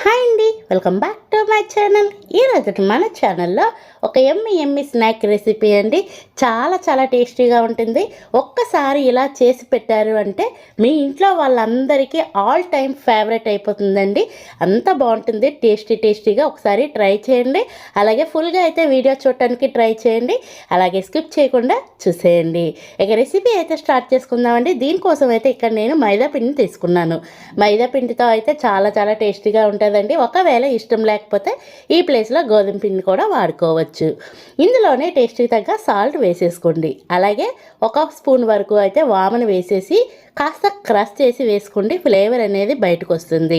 Hi అండి welcome back. My channel. ఈరోజు మన ఛానల్లో ఒక ఎమ్మి ఎమ్మి స్నాక్ రెసిపీ అండి. చాలా చాలా టేస్టీగా ఉంటుంది. ఒక్కసారి ఇలా చేసి పెట్టారు అంటే మీ ఇంట్లో వాళ్ళందరికీ ఆల్ టైమ్ ఫేవరెట్ అయిపోతుందండి. అంత బాగుంటుంది. టేస్టీ టేస్టీగా ఒకసారి ట్రై చేయండి. అలాగే ఫుల్గా అయితే వీడియో చూడటానికి ట్రై చేయండి. అలాగే స్కిప్ చేయకుండా చూసేయండి. ఇక రెసిపీ అయితే స్టార్ట్ చేసుకుందామండి. దీనికోసం అయితే ఇక్కడ నేను మైదా పిండిని తీసుకున్నాను. మైదా పిండితో అయితే చాలా చాలా టేస్టీగా ఉంటుందండి. ఒకవేళ ఇష్టం లేకపోతే ఈ ప్లేస్లో గోధుమ పిండి కూడా వాడుకోవచ్చు. ఇందులోనే టేస్ట్కి తగ్గ సాల్ట్ వేసేసుకోండి. అలాగే ఒక స్పూన్ వరకు అయితే వామను వేసేసి కాస్త క్రష్ చేసి వేసుకోండి ఫ్లేవర్ అనేది బయటకు వస్తుంది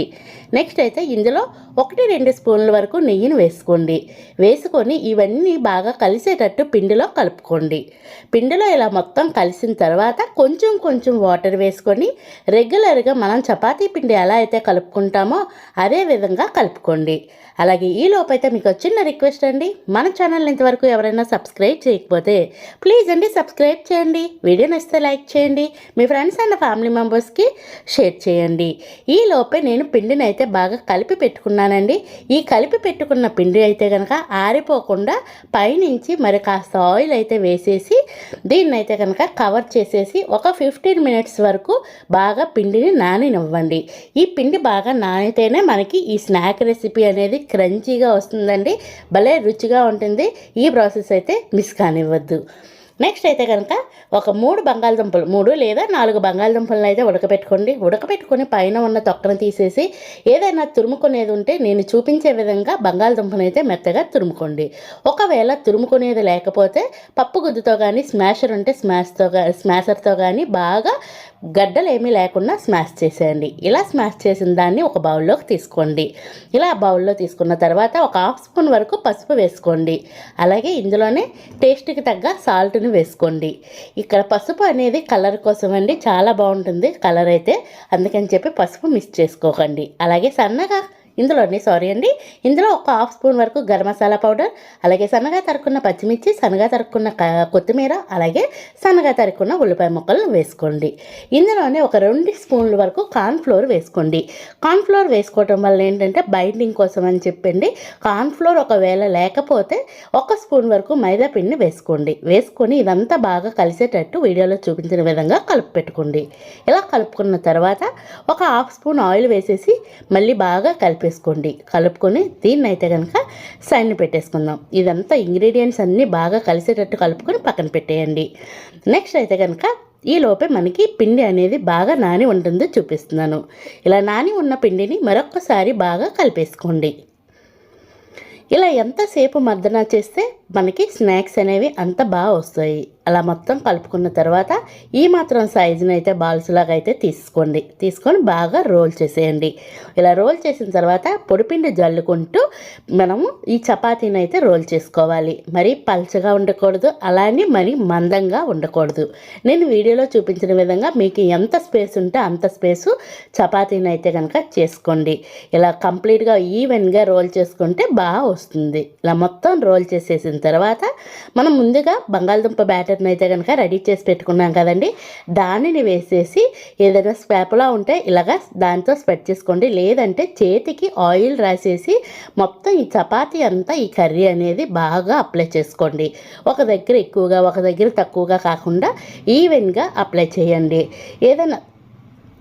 నెక్స్ట్ అయితే ఇందులో ఒకటి రెండు స్పూన్ల వరకు నెయ్యిని వేసుకోండి. వేసుకొని ఇవన్నీ బాగా కలిసేటట్టు పిండిలో కలుపుకోండి. పిండిలో ఇలా మొత్తం కలిసిన తర్వాత కొంచెం కొంచెం వాటర్ వేసుకొని రెగ్యులర్గా మనం చపాతీ పిండి ఎలా అయితే కలుపుకుంటామో అదే విధంగా కలుపుకోండి. అలాగే ఈ లోపైతే మీకు చిన్న రిక్వెస్ట్ అండి. మన ఛానల్ ఇంతవరకు ఎవరైనా సబ్స్క్రైబ్ చేయకపోతే ప్లీజ్ అండి సబ్స్క్రైబ్ చేయండి. వీడియో నచ్చితే లైక్ చేయండి. మీ ఫ్రెండ్స్ అండ్ ఫ్యామిలీ మెంబర్స్కి షేర్ చేయండి. ఈ లోపే నేను పిండిని అయితే బాగా కలిపి పెట్టుకున్నానండి. ఈ కలిపి పెట్టుకున్న పిండి అయితే కనుక ఆరిపోకుండా పైనుంచి మరి కాస్త ఆయిల్ అయితే వేసేసి దీన్ని అయితే కనుక కవర్ చేసేసి ఒక ఫిఫ్టీన్ మినిట్స్ వరకు బాగా పిండిని నానినివ్వండి. ఈ పిండి బాగా నానితేనే మనకి ఈ స్నాక్ రెసిపీ అనేది క్రంచీగా వస్తుందండి. భలే రుచిగా ఉంటుంది. ఈ ప్రాసెస్ అయితే మిస్ కానివ్వద్దు. నెక్స్ట్ అయితే కనుక ఒక మూడు బంగాళదుంపలు మూడు లేదా నాలుగు బంగాళదుంపలను అయితే ఉడకపెట్టుకోండి ఉడకపెట్టుకొని పైన ఉన్న తొక్కను తీసేసి ఏదైనా తురుముకునేది ఉంటే నేను చూపించే విధంగా బంగాళదుంపను అయితే మెత్తగా తురుముకోండి. ఒకవేళ తురుముకునేది లేకపోతే పప్పు గుద్దుతో కానీ స్మాషర్ ఉంటే స్మాష్తో కానీ స్మాషర్తో కానీ బాగా గడ్డలేమీ లేకుండా స్మాష్ చేసేయండి. ఇలా స్మాష్ చేసిన దాన్ని ఒక బౌల్లోకి తీసుకోండి. ఇలా బౌల్లో తీసుకున్న తర్వాత ఒక హాఫ్ స్పూన్ వరకు పసుపు వేసుకోండి. అలాగే ఇందులోనే టేస్ట్కి తగ్గ సాల్ట్ని వేసుకోండి. ఇక్కడ పసుపు అనేది కలర్ కోసం అండి చాలా బాగుంటుంది కలర్ అయితే. అందుకని చెప్పి పసుపు మిక్స్ చేసుకోకండి. అలాగే సన్నగా ఇందులోని సారీ అండి. ఇందులో ఒక హాఫ్ స్పూన్ వరకు గరం మసాలా పౌడర్ అలాగే సన్నగా తరుక్కున్న పచ్చిమిర్చి సన్నగా తరుక్కున్న కొత్తిమీర అలాగే సన్నగా తరుక్కున్న ఉల్లిపాయ ముక్కలు వేసుకోండి. ఇందులోనే ఒక రెండు స్పూన్ల వరకు కార్న్ఫ్లోర్ వేసుకోండి. కార్న్ఫ్లోర్ వేసుకోవటం వల్ల ఏంటంటే బైండింగ్ కోసం అని చెప్పండి. కార్న్ఫ్లోర్ ఒకవేళ లేకపోతే ఒక స్పూన్ వరకు మైదా పిండిని వేసుకోండి. వేసుకొని ఇదంతా బాగా కలిసేటట్టు వీడియోలో చూపించిన విధంగా కలుపు పెట్టుకోండి ఇలా కలుపుకున్న తర్వాత ఒక హాఫ్ స్పూన్ ఆయిల్ వేసేసి మళ్ళీ బాగా కలిపి కలిపేసుకోండి. కలుపుకొని దీన్ని అయితే కనుక సైన్ పెట్టేసుకుందాం. ఇదంతా ఇంగ్రీడియంట్స్ అన్నీ బాగా కలిసేటట్టు కలుపుకొని పక్కన పెట్టేయండి. నెక్స్ట్ అయితే కనుక ఈ లోపే మనకి పిండి అనేది బాగా నాని ఉంటుందో చూపిస్తున్నాను. ఇలా నాని ఉన్న పిండిని మరొక్కసారి బాగా కలిపేసుకోండి. ఇలా ఎంతసేపు మర్దన చేస్తే మనకి స్నాక్స్ అనేవి అంత బాగా వస్తాయి. అలా మొత్తం కలుపుకున్న తర్వాత ఈ మాత్రం సైజుని అయితే బాల్స్ లాగా అయితే తీసుకోండి. తీసుకొని బాగా రోల్ చేసేయండి. ఇలా రోల్ చేసిన తర్వాత పొడిపిండి జల్లుకుంటూ మనము ఈ చపాతీని అయితే రోల్ చేసుకోవాలి. మరి పల్చగా ఉండకూడదు అలానే మరి మందంగా ఉండకూడదు. నేను వీడియోలో చూపించిన విధంగా మీకు ఎంత స్పేస్ ఉంటే అంత స్పేసు చపాతీని అయితే కనుక చేసుకోండి. ఇలా కంప్లీట్గా ఈవెన్గా రోల్ చేసుకుంటే బాగా వస్తుంది. ఇలా మొత్తం రోల్ చేసేసిన తర్వాత మనం ముందుగా బంగాళదుంప బ్యాటర్ని అయితే కనుక రెడీ చేసి పెట్టుకున్నాం కదండి. దానిని వేసేసి ఏదైనా స్పాపులా ఉంటే ఇలాగా దాంతో స్ప్రెడ్ చేసుకోండి. లేదంటే చేతికి ఆయిల్ రాసేసి మొత్తం ఈ చపాతీ అంతా ఈ కర్రీ అనేది బాగా అప్లై చేసుకోండి. ఒక దగ్గర ఎక్కువగా ఒక దగ్గర తక్కువగా కాకుండా ఈవెన్గా అప్లై చేయండి. ఏదైనా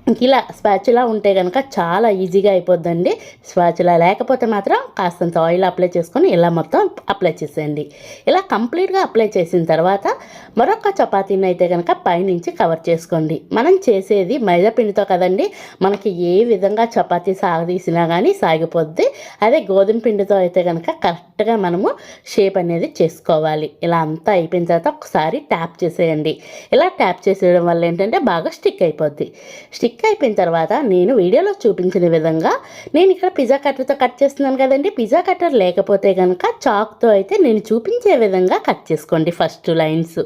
ఇలా స్పాచులా ఉంటే కనుక చాలా ఈజీగా అయిపోద్దండి. స్పాచులా లేకపోతే మాత్రం కాస్తంత ఆయిల్ అప్లై చేసుకొని ఇలా మొత్తం అప్లై చేసేయండి. ఇలా కంప్లీట్గా అప్లై చేసిన తర్వాత మరొక చపాతీని అయితే కనుక పైనుంచి కవర్ చేసుకోండి. మనం చేసేది మైదా పిండితో కదండి. మనకి ఏ విధంగా చపాతీ సాగదీసినా కానీ సాగిపోద్ది. అదే గోధుమ పిండితో అయితే కనుక కరెక్ట్గా మనము షేప్ అనేది చేసుకోవాలి. ఇలా అంతా అయిపోయిన తర్వాత ఒకసారి ట్యాప్ చేసేయండి. ఇలా ట్యాప్ చేసేయడం వల్ల ఏంటంటే బాగా స్టిక్ అయిపోద్ది. స్టిక్ అయిపోయిన తర్వాత నేను వీడియోలో చూపించిన విధంగా నేను ఇక్కడ పిజ్జా కట్టర్తో కట్ చేస్తున్నాను కదండి. పిజ్జా కట్టర్ లేకపోతే కనుక చాక్తో అయితే నేను చూపించే విధంగా కట్ చేసుకోండి ఫస్ట్ లైన్స్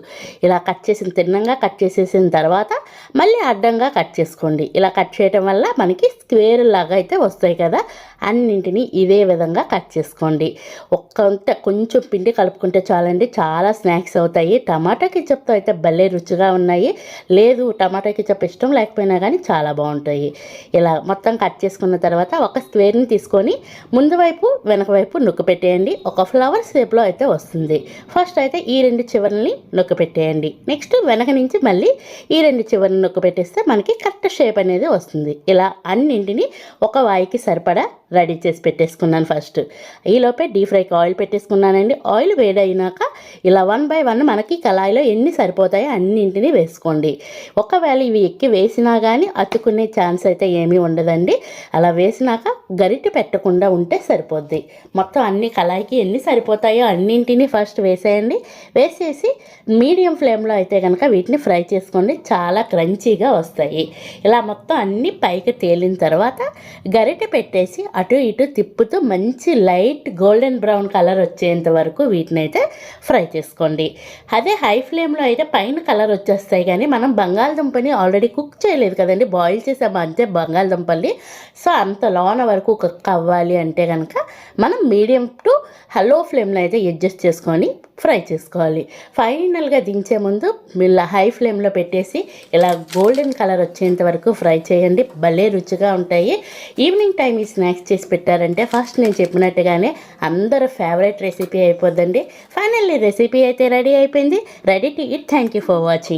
ఇలా కట్ చేసిన తిన్నంగా కట్ చేసేసిన తర్వాత మళ్ళీ అడ్డంగా కట్ చేసుకోండి. ఇలా కట్ చేయడం వల్ల మనకి స్క్వేర్ లాగా అయితే వస్తాయి కదా. అన్నింటినీ ఇదే విధంగా కట్ చేసుకోండి. ఒక్క కొంచెం పిండి కలుపుకుంటే చాలండి. చాలా స్నాక్స్ అవుతాయి. టమాటా కిచప్తో అయితే భలే రుచిగా ఉన్నాయి. లేదు టమాటా కిచప్ ఇష్టం లేకపోయినా కానీ చాలా బాగుంటాయి. ఇలా మొత్తం కట్ చేసుకున్న తర్వాత ఒక స్క్వేర్ని తీసుకొని ముందు వైపు వెనక వైపు నొక్కు పెట్టేయండి. ఒక ఫ్లవర్ షేప్లో అయితే వస్తుంది. ఫస్ట్ అయితే ఈ రెండు చివరల్ని నొక్కు పెట్టేయండి. నెక్స్ట్ వెనక నుంచి మళ్ళీ ఈ రెండు చివరిని నొక్కు పెట్టేస్తే మనకి కరెక్ట్ షేప్ అనేది వస్తుంది. ఇలా అన్నింటిని ఒక వాయికి సరిపడా రెడీ చేసి పెట్టేసుకున్నాను ఫస్ట్. ఈలోపే డీప్ ఫ్రైకి ఆయిల్ పెట్టేసుకున్నానండి. ఆయిల్ వేడైనాక ఇలా వన్ బై వన్ మనకి కళాయిలో ఎన్ని సరిపోతాయో అన్నింటినీ వేసుకోండి. ఒకవేళ ఇవి ఎక్కి వేసినా కానీ అతుకునే ఛాన్స్ అయితే ఏమీ ఉండదండి. అలా వేసినాక గరిటె పెట్టకుండా ఉంటే సరిపోద్ది. మొత్తం అన్ని కళాయికి ఎన్ని సరిపోతాయో అన్నింటినీ ఫస్ట్ వేసేయండి. వేసేసి మీడియం ఫ్లేమ్లో అయితే కనుక వీటిని ఫ్రై చేసుకోండి. చాలా క్రంచీగా వస్తాయి. ఇలా మొత్తం అన్ని పైకి తేలిన తర్వాత గరిటె పెట్టేసి అటు ఇటు తిప్పుతూ మంచి లైట్ గోల్డెన్ బ్రౌన్ కలర్ వచ్చేంత వరకు వీటిని అయితే ఫ్రై చేసుకోండి. అదే హై ఫ్లేమ్లో అయితే పైన కలర్ వచ్చేస్తాయి కానీ మనం బంగాళదుంపని ఆల్రెడీ కుక్ చేయలేదు కదండి. బాయిల్ చేసాము అంతే బంగాళదుంపల్ని. సో అంత లోన వరకు కుక్ అవ్వాలి అంటే కనుక మనం మీడియం టు హలో ఫ్లేమ్లో అయితే అడ్జస్ట్ చేసుకొని ఫ్రై చేసుకోవాలి. ఫైనల్గా దించే ముందు ఇలా హై ఫ్లేమ్లో పెట్టేసి ఇలా గోల్డెన్ కలర్ వచ్చేంత వరకు ఫ్రై చేయండి. భలే రుచిగా ఉంటాయి. ఈవినింగ్ టైం ఈ స్నాక్స్ చేసి పెట్టారంటే ఫస్ట్ నేను చెప్పినట్టుగానే అందరూ ఫేవరెట్ రెసిపీ అయిపోద్దండి. ఫైనల్లీ రెసిపీ అయితే రెడీ అయిపోయింది. Ready to eat thank you for watching